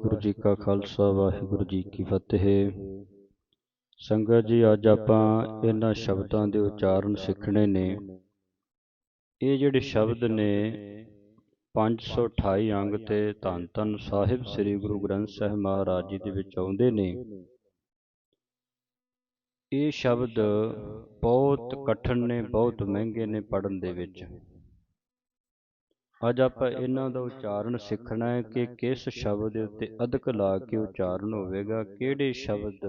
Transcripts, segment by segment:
ਵਾਹਿਗੁਰੂ ਜੀ ਕਾ ਖਾਲਸਾ, ਵਾਹਿਗੁਰੂ ਜੀ ਕੀ ਫਤਿਹ। ਸੰਗਤ ਜੀ, ਅੱਜ ਆਪਾਂ ਇਹਨਾਂ ਸ਼ਬਦਾਂ ਦੇ ਉਚਾਰਨ ਸਿੱਖਣੇ ਨੇ। ਇਹ ਜਿਹੜੇ ਸ਼ਬਦ ਨੇ 528 ਅੰਗ ਤੇ ਧੰਨ ਧੰਨ ਸਾਹਿਬ ਸ੍ਰੀ ਗੁਰੂ ਗ੍ਰੰਥ ਸਾਹਿਬ ਮਹਾਰਾਜ ਜੀ ਦੇ ਵਿੱਚ ਆਉਂਦੇ ਨੇ। ਇਹ ਸ਼ਬਦ ਬਹੁਤ ਕਠਿਨ ਨੇ, ਬਹੁਤ ਮਹਿੰਗੇ ਨੇ ਪੜਨ ਦੇ ਵਿੱਚ। ਅੱਜ ਆਪਾਂ ਇਹਨਾਂ ਦਾ ਉਚਾਰਨ ਸਿੱਖਣਾ ਹੈ ਕਿ ਕਿਸ ਸ਼ਬਦ ਦੇ ਉੱਤੇ ਅਧਿਕ ਲਾ ਕੇ ਉਚਾਰਨ ਹੋਵੇਗਾ ਕਿਹੜੇ ਸ਼ਬਦ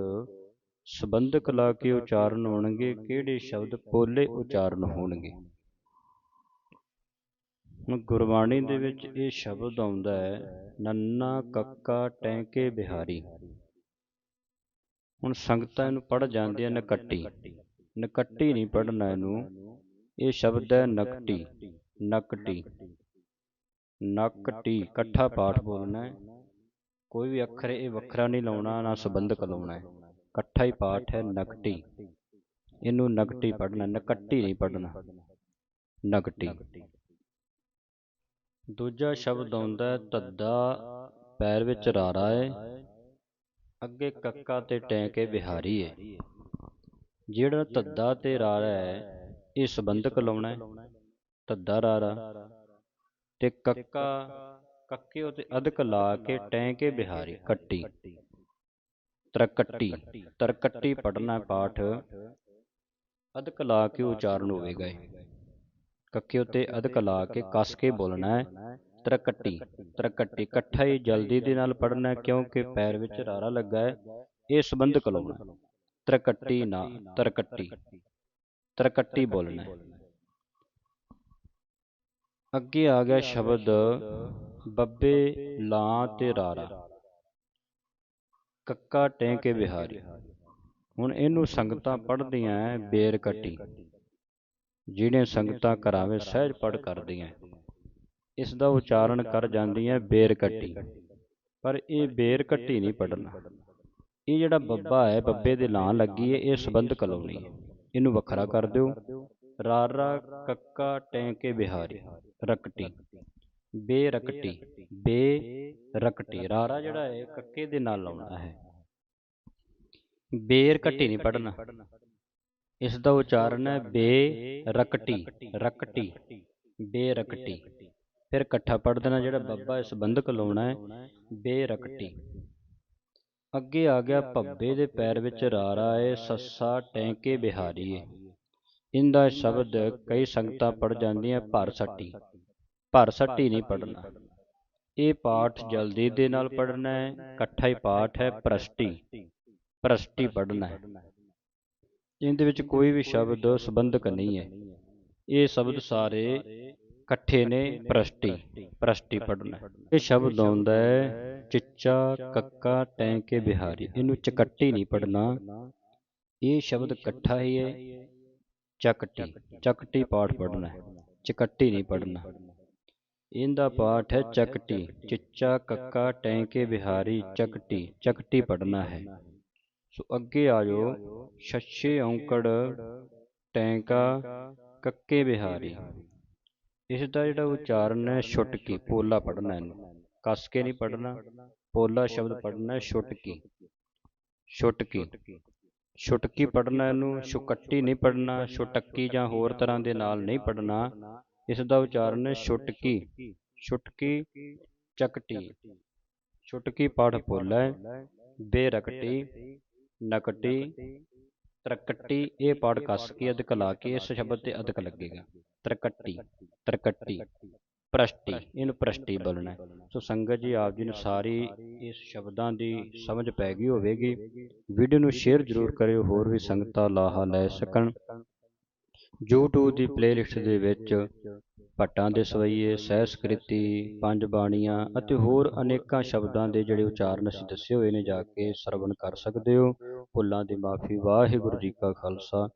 ਸੰਬੰਧਕ ਲਾ ਕੇ ਉਚਾਰਨ ਹੋਣਗੇ ਕਿਹੜੇ ਸ਼ਬਦ ਪੋਲੇ ਉਚਾਰਨ ਹੋਣਗੇ? ਹੁਣ ਗੁਰਬਾਣੀ ਦੇ ਵਿੱਚ ਇਹ ਸ਼ਬਦ ਆਉਂਦਾ ਹੈ ਨੰਨਾ ਕੱਕਾ ਟੈਂਕੇ ਬਿਹਾਰੀ। ਹੁਣ ਸੰਗਤਾਂ ਇਹਨੂੰ ਪੜ ਜਾਂਦੀਆਂ ਨਕੱਟੀ। ਨਕੱਟੀ। ਨਹੀਂ ਪੜਨਾ ਇਹਨੂੰ। ਇਹ ਸ਼ਬਦ ਹੈ ਨਕਟੀ। ਨਕਟੀ। ਨਕਟੀ ਇਕੱਠਾ ਪਾਠ ਬੋਲਣਾ ਹੈ। ਕੋਈ ਵੀ ਅੱਖਰ ਇਹ ਵੱਖਰਾ ਨਹੀਂ ਲਾਉਣਾ ਨਾ ਸੰਬੰਧਕ ਲਾਉਣਾ ਹੈ। ਇਕੱਠਾ ਹੀ ਪਾਠ ਹੈ ਨਕਟੀ। ਇਹਨੂੰ ਨਕਟੀ ਪੜਨਾ ਨਕੱਟੀ ਨਹੀਂ ਪੜਨਾ ਨਕਟੀ। ਦੂਜਾ ਸ਼ਬਦ ਆਉਂਦਾ ਤੱਦਾ ਪੈਰ ਵਿੱਚ ਰਾਰਾ ਹੈ। ਅੱਗੇ ਕੱਕਾ ਤੇ ਟੈਂਕੇ ਬਿਹਾਰੀ ਹੈ। ਜਿਹੜਾ ਤੱਦਾ ਤੇ ਰਾਰਾ ਹੈ ਇਹ ਸੰਬੰਧਕ ਲਾਉਣਾ ਹੈ। ਤੱਦਾ ਰਾਰਾ। ਤੇ ਕੱਕਾ ਕੱਕੇ ਉਤੇ ਅਧਿਕ ਲਾ ਕੇ ਟੈਂਕੇ ਬਿਹਾਰੀ ਕੱਟੀ। ਤਰਕੱਟੀ। ਤਰਕੱਟੀ। ਪੜਨਾ ਪਾਠ। ਅਧਿਕ ਲਾ ਕੇ ਉਚਾਰਨ ਹੋਵੇਗਾ ਕੱਕੇ ਉਤੇ ਅਧਿਕ ਲਾ ਕੇ ਕਸ ਕੇ ਬੋਲਣਾ ਹੈ ਤਰਕੱਟੀ। ਤਰਕੱਟੀ। ਇਕੱਠਾ ਹੀ ਜਲਦੀ ਦੇ ਨਾਲ ਪੜਨਾ ਕਿਉਂਕਿ ਪੈਰ ਵਿੱਚ ਰਾਰਾ ਲੱਗਾ ਹੈ ਇਹ ਸੰਬੰਧਕ ਲਾਉਣਾ ਤਰਕੱਟੀ ਨਾ ਤਰਕੱਟੀ ਤਰਕੱਟੀ। ਬੋਲਣਾ ਹੈ ਅੱਗੇ ਆ ਗਿਆ ਸ਼ਬਦ ਬੱਬੇ ਲਾਂ ਤੇ ਰਾਰਾ। ਕੱਕਾ ਟੈਂਕੇ ਬਿਹਾਰੀ। ਹੁਣ ਇਹਨੂੰ ਸੰਗਤਾਂ ਪੜ੍ਹਦੀਆਂ ਐ ਬੇਰ ਕੱਟੀ। ਜਿਹੜੇ ਸੰਗਤਾਂ ਕਰਾਵੇ ਸਹਿਜ ਪੜ ਕਰਦੀਆਂ। ਇਸ ਦਾ ਉਚਾਰਨ ਕਰ ਜਾਂਦੀਆਂ ਬੇਰ ਕੱਟੀ। ਪਰ ਇਹ ਬੇਰ ਕੱਟੀ ਨਹੀਂ ਪੜਨਾ ਇਹ ਜਿਹੜਾ ਬੱਬਾ ਹੈ ਬੱਬੇ ਦੇ ਲਾਂ ਲੱਗੀ ਹੈ ਇਹ ਸੰਬੰਧਕ ਲਾਉਣੀ ਹੈ ਇਹਨੂੰ ਵੱਖਰਾ ਕਰ ਦਿਓ। ਰਾਰਾ ਕੱਕਾ ਟੈਂਕੇ ਬਿਹਾਰੀ, ਰਕਟੀ। ਬੇਰਕਟੀ ਬੇਰਕਟੀ ਰਾਰਾ ਜਿਹੜਾ ਹੈ ਕੱਕੇ ਦੇ ਨਾਲ ਲਾਉਣਾ ਹੈ। ਬੇਰਕਟੀ ਨਹੀਂ ਪੜਨਾ ਇਸ ਦਾ ਉਚਾਰਨ ਹੈ ਬੇ ਰਕਟੀ ਰਕਟੀ ਬੇਰਕਟੀ ਫਿਰ ਇਕੱਠਾ ਪੜ ਦੇਣਾ ਜਿਹੜਾ ਬੱਬਾ ਇਸ ਬੰਧਕ ਲਾਉਣਾ ਹੈ ਬੇਰਕਟੀ ਅੱਗੇ ਆ ਗਿਆ ਭੱਬੇ ਦੇ ਪੈਰ ਵਿੱਚ ਰਾਰਾ ਏ ਸੱਸਾ ਟੈਂਕੇ ਬਿਹਾਰੀ ਇਹਦਾ ਸ਼ਬਦ ਕਈ ਸੰਗਤਾਂ ਪੜ ਜਾਂਦੀਆਂ ਭਰ ਸੱਟੀ। ਭਰ ਸੱਟੀ ਨਹੀਂ ਪੜਨਾ ਇਹ ਪਾਠ ਜਲਦੀ ਦੇ ਨਾਲ ਪੜਨਾ ਹੈ, ਇਕੱਠਾ ਹੀ ਪਾਠ ਹੈ, ਪ੍ਰਸ਼ਟੀ। ਪ੍ਰਸ਼ਟੀ ਪੜਨਾ ਹੈ। ਇਹਦੇ ਵਿੱਚ ਕੋਈ ਵੀ ਸ਼ਬਦ ਸੰਬੰਧਕ ਨਹੀਂ ਹੈ। ਇਹ ਸ਼ਬਦ ਸਾਰੇ ਇਕੱਠੇ ਨੇ ਪ੍ਰਸ਼ਟੀ ਪ੍ਰਸ਼ਟੀ ਪੜਨਾ ਇਹ ਸ਼ਬਦ ਆਉਂਦਾ ਹੈ, ਚਿੱਚਾ, ਕੱਕਾ, ਟੈਂਕੇ, ਬਿਹਾਰੀ। ਇਹਨੂੰ ਚਕੱਟੀ ਨਹੀਂ ਪੜਨਾ ਇਹ ਸ਼ਬਦ ਇਕੱਠਾ ਹੀ ਹੈ। ਚਕਟੀ ਚਕਟੀ ਪਾਠ ਪੜਨਾ ਹੈ, ਚਕੱਟੀ ਨਹੀਂ ਪੜਨਾ ਇਹਦਾ ਪਾਠ ਹੈ ਚਕਟੀ, ਚਿੱਚਾ, ਕੱਕਾ, ਟੈਂਕੇ, ਬਿਹਾਰੀ, ਚਕਟੀ ਚਕਟੀ ਪੜਨਾ ਹੈ। ਸੋ ਅੱਗੇ ਆ ਜਾਓ, ਛੱਛੇ, ਔਂਕੜ, ਟੈਂਕਾ, ਕੱਕੇ, ਬਿਹਾਰੀ। ਇਸ ਦਾ ਜਿਹੜਾ ਉਚਾਰਨ ਹੈ ਛੁਟਕੀ, ਪੋਲਾ ਪੜ੍ਹਨਾ ਇਹਨੂੰ। ਕੱਸ ਕੇ ਨਹੀਂ ਪੜ੍ਹਨਾ, ਪੋਲਾ ਸ਼ਬਦ ਪੜ੍ਹਨਾ ਛੁਟਕੀ। ਛੁਟਕੀ। ਛੁਟਕੀ ਪੜਨਾ ਇਹਨੂੰ, ਛੁਕੱਟੀ ਨਹੀਂ ਪੜਨਾ ਛੁਟੱਕੀ ਜਾਂ ਹੋਰ ਤਰ੍ਹਾਂ ਦੇ ਨਾਲ ਨਹੀਂ ਪੜਨਾ ਇਸ ਦਾ ਉਚਾਰਨ ਹੈ ਛੁਟਕੀ। ਛੁਟਕੀ, ਚਕਟੀ। ਛੁਟਕੀ ਪਾਠ ਪੋਲਾ ਬੇਰਕਟੀ, ਨਕਟੀ, ਤਰਕੱਟੀ, ਇਹ ਪਾਠ ਕੱਸ ਕੇ ਅਧਿਕ ਲਾ ਕੇ ਇਸ ਸ਼ਬਦ ਤੇ ਅਧਿਕ ਲੱਗੇਗਾ। ਤਰਕੱਟੀ ਤਰਕੱਟੀ। ਪ੍ਰਸ਼ਟੀ ਇਹਨੂੰ ਪ੍ਰਸ਼ਟੀ ਬੋਲਣਾ ਸੋ ਸੰਗਤ ਜੀ ਆਪ ਜੀ ਨੂੰ ਸਾਰੀ ਇਸ ਸ਼ਬਦਾਂ ਦੀ ਸਮਝ ਪੈ ਗਈ ਹੋਵੇਗੀ। ਵੀਡੀਓ ਨੂੰ ਸ਼ੇਅਰ ਜ਼ਰੂਰ ਕਰਿਓ ਹੋਰ ਵੀ ਸੰਗਤਾਂ ਲਾਹਾ ਲੈ ਸਕਣ। YouTube ਦੀ ਪਲੇਲਿਸਟ ਦੇ ਵਿੱਚ ਭੱਟਾਂ ਦੇ ਸਵਈਏ ਸਹਿਸਕ੍ਰਿਤੀ ਪੰਜ ਬਾਣੀਆਂ ਅਤੇ ਹੋਰ ਅਨੇਕਾਂ ਸ਼ਬਦਾਂ ਦੇ ਜਿਹੜੇ ਉਚਾਰਨ ਅਸੀਂ ਦੱਸੇ ਹੋਏ ਨੇ ਜਾ ਕੇ ਸਰਵਣ ਕਰ ਸਕਦੇ ਹੋ। ਭੁੱਲਾਂ ਦੀ ਮਾਫੀ ਵਾਹਿਗੁਰੂ ਜੀ ਕਾ ਖਾਲਸਾ।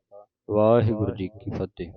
ਵਾਹਿਗੁਰੂ ਜੀ ਕੀ ਫਤਿਹ।